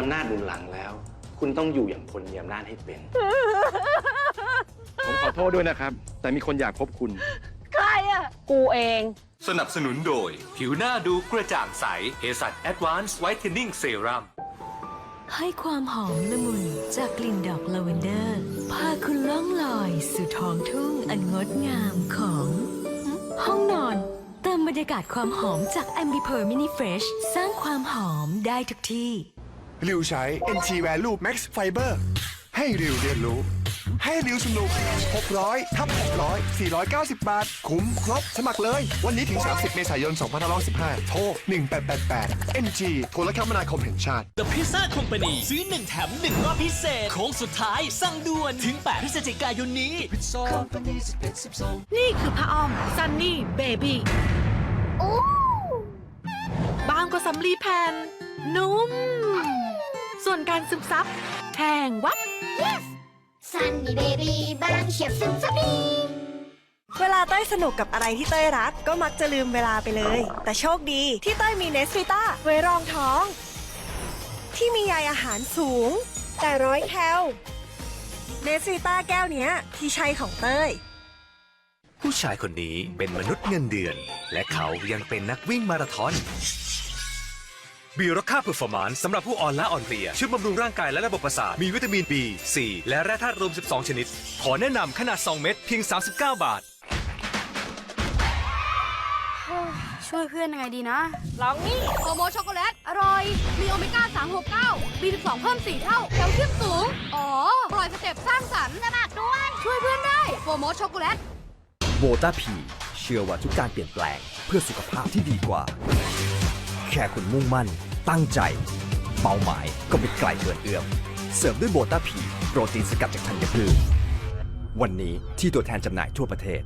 อำนาจหนุนหลังแล้ว คุณต้องอยู่อย่างคนมีอำนาจให้เป็น ผมขอโทษด้วยนะครับ แต่มีคนอยากพบคุณกูเอง สนับสนุนโดย ผิวหน้าดูกระจ่างใสเฮสัต Advanced Whitening Serum ให้ความหอมละมุนจากกลิ่นดอกลาเวนเดอร์ พาคุณล่องลอยสู่ท้องทุ่งอันงดงามของหึห้องนอน เติมบรรยากาศความหอมจาก a m b i p u r Mini Fresh สร้างความหอมได้ทุกที่ ริวใช้ NT Value Max Fiber ให้ริวเรียนรู้ ให้ริวสนุก 600ทับ600 490 บาท คุ้มครบ สมัครเลย วันนี้ถึง 30 เมษายน 2515 โทร 1888 NG โทรคมนาคมแห่งชาติ The Pizza Company ซื้อ 1 แถม 1 รอบพิเศษ โค้งสุดท้าย สั่งด่วน ถึง 8 พฤศจิกายนนี้ นี่คือผ้าอ้อมซันนี่เบบี้บางกว่าสำลีแผ่น นุ่ม ส่วนการซึมซับแทงวับซันนี่เบบี้บางเฉียบซึมซับดีเวลาเต้ยสนุกกับอะไรที่เต้ยรัก ก็มักจะลืมเวลาไปเลย แต่โชคดีที่เต้ยมีเนสฟิต้าไว้รองท้อง ที่มีใยอาหารสูง แต่ร้อยแคลเนสฟิต้าแก้วเนี้ย ที่ใช่ของเต้ย ผู้ชายคนนี้เป็นมนุษย์เงินเดือน และเขายังเป็นนักวิ่งมาราธอน บีรค่าเพอร์ฟอร์มานซ์สำหรับผู้อ่อนล้าอ่อนเพลียช่วยบำรุงร่างกายและระบบประสาท มีวิตามิน B C และแร่ธาตุรวม 12 ชนิด ขอแนะนำขนาด 2 เม็ดเพียง 39 บาท ช่วยเพื่อนยังไงดีนะ ลองนี่โปรโมช็อกโกแลต อร่อย มีโอเมก้า 369 B12 เพิ่ม 4 เท่าแคลเซียมสูง อ๋อปล่อยสเต็ปสร้างสรรค์สมัครด้วย ช่วยเพื่อนได้โปรโมช็อกโกแลตโบตาพีเชื่อว่าทุกการเปลี่ยนแปลงเพื่อสุขภาพที่ดีกว่า แค่คุณมุ่งมั่น ตั้งใจ เป้าหมายก็ไม่ไกลเกินเอื้อม เสริมด้วยโบตาพีโปรตีนสกัดจากธัญพืชวันนี้ที่ตัวแทนจำหน่ายทั่วประเทศ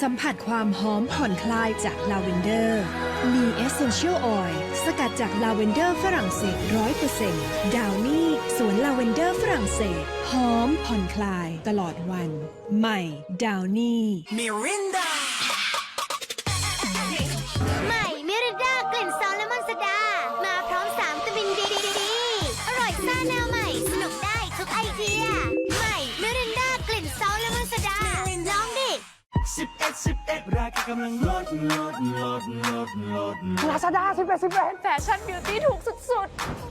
สัมผัสความหอมผ่อนคลายจากลาเวนเดอร์ มี Essential Oil สกัดจากลาเวนเดอร์ฝรั่งเศส100%ดาวนี่สวนลาเวนเดอร์ฝรั่งเศส หอมผ่อนคลายตลอดวัน ใหม่ดาวนี่ให ลาซาด้าสิบเอ็ดสิบเอ็ดแฟชั่นบิวตี้ถูกสุด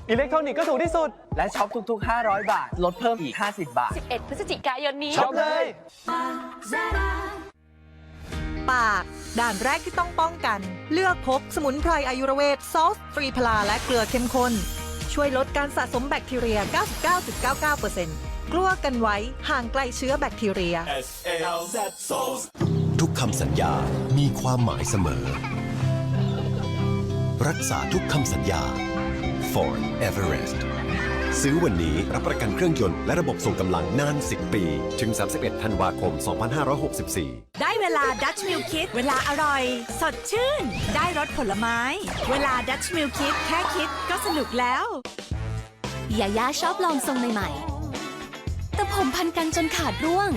อิเล็กทรอนิกส์ก็ถูกที่สุด และช็อปทุกๆ 500 บาท ลดเพิ่มอีก 50 บาทๆ11 พฤศจิกายนนี้ช็อปเลย ปาก ด่านแรกที่ต้องป้องกัน เลือกพกสมุนไพรอายุรเวทซอสฟรีพลาและเกลือเข้มข้น ช่วยลดการสะสมแบคทีเรีย 99.99%กลัวกันไว้ห่างไกลเชื้อแบคทีเรีย ทุกคำสัญญามีความหมายเสมอ รักษาทุกคำสัญญา Ford Everest ซื้อวันนี้รับประกันเครื่องยนต์และระบบส่งกำลังนาน 10 ปี ถึง 31 ธันวาคม 2564 ได้เวลาดัชมิลคิดเวลาอร่อย สดชื่น ได้รสผลไม้ เวลาดัชมิลคิดแค่คิดก็สนุกแล้วยาย่าชอบลองทรงใหม่ๆแต่ผมพันกันจนขาดร่วง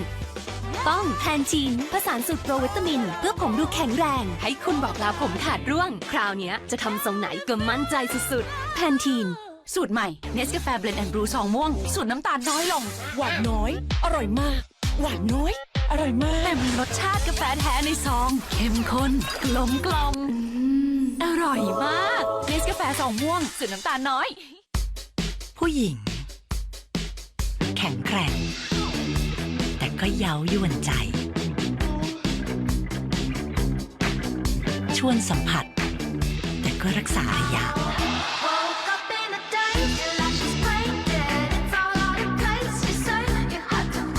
ต้องแพนทีนผสานสูตรโปรวิตามิน เพื่อผมดูแข็งแรง ให้คุณบอกลาผมขาดร่วง คราวเนี้ยจะทำทรงไหนก็มั่นใจสุดๆแพนทีนสูตรใหม่เนสกาแฟเบลนด์แอนด์บรูซองม่วง สูตรน้ำตาลน้อยลง หวานน้อย อร่อยมาก หวานน้อย อร่อยมาแต่กมีรสชาติกาแฟแท้ในซอง เข้มข้นกลมกล่อมอร่อยมากเนสกาแฟซองม่วง สูตรน้ำตาลน้อย ผู้หญิง แข็งแกร่งแต่ ก็เย้ายวนใจ ชวนสัมผัส แต่ก็รักษาระยะ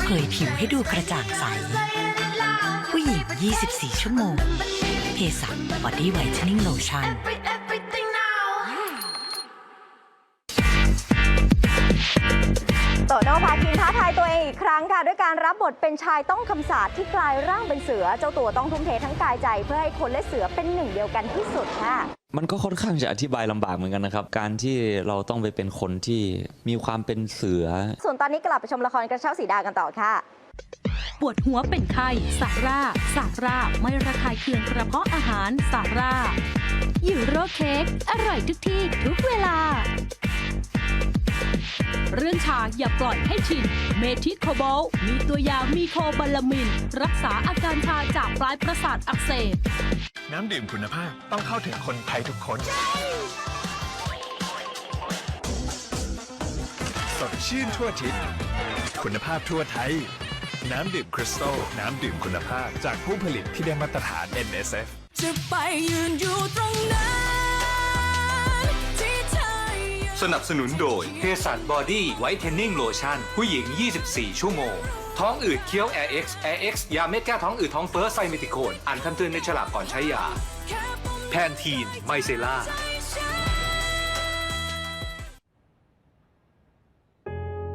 เผยผิวให้ดูกระจ่างใส ผู้หญิง 24 ชั่วโมงเภสัชบอดี้ไวท์เทนนิ่งโลชั่นโตโนภาคินท้าทายตัวเองอีกครั้งค่ะ ด้วยการรับบทเป็นชายต้องคำสาปที่กลายร่างเป็นเสือ เจ้าตัวต้องทุ่มเททั้งกายใจ เพื่อให้คนและเสือเป็นหนึ่งเดียวกันที่สุดค่ะ มันก็ค่อนข้างจะอธิบายลำบากเหมือนกันนะครับ การที่เราต้องไปเป็นคนที่มีความเป็นเสือ ส่วนตอนนี้กลับไปชมละครกระเช้าสีดากันต่อค่ะปวดหัวเป็นไข้สาร่าสาร่าไม่ระคายเคืองกระเพาะอาหารสาร่ายูโรเค้กอร่อยทุกที่ทุกเวลา เรื่องชาอย่าปล่อยให้ชิน เมทิสโคโบลต์มีตัวยามีโคบาลามิน รักษาอาการชาจากปลายประสาทอักเสบ น้ำดื่มคุณภาพต้องเข้าถึงคนไทยทุกคน สดชื่นทั่วทิศคุณภาพทั่วไทย น้ำดื่มคริสตัลน้ำดื่มคุณภาพจากผู้ผลิตที่ได้มาตรฐาน NSF จะไปยืนอยู่ตรงนั้นที่เธอ สนับสนุนโดยเฮสันบอดี้ไวท์เทนนิ่งโลชั่นผู้หญิง 24 ชั่วโมง ท้องอืดเคี้ยว Air X Air X ยาเม็ดแก้ท้องอืดท้องเฟ้อไซเมติโคน อ่านคำเตือนในฉลากก่อนใช้ยา แพนทีนไมเซล่า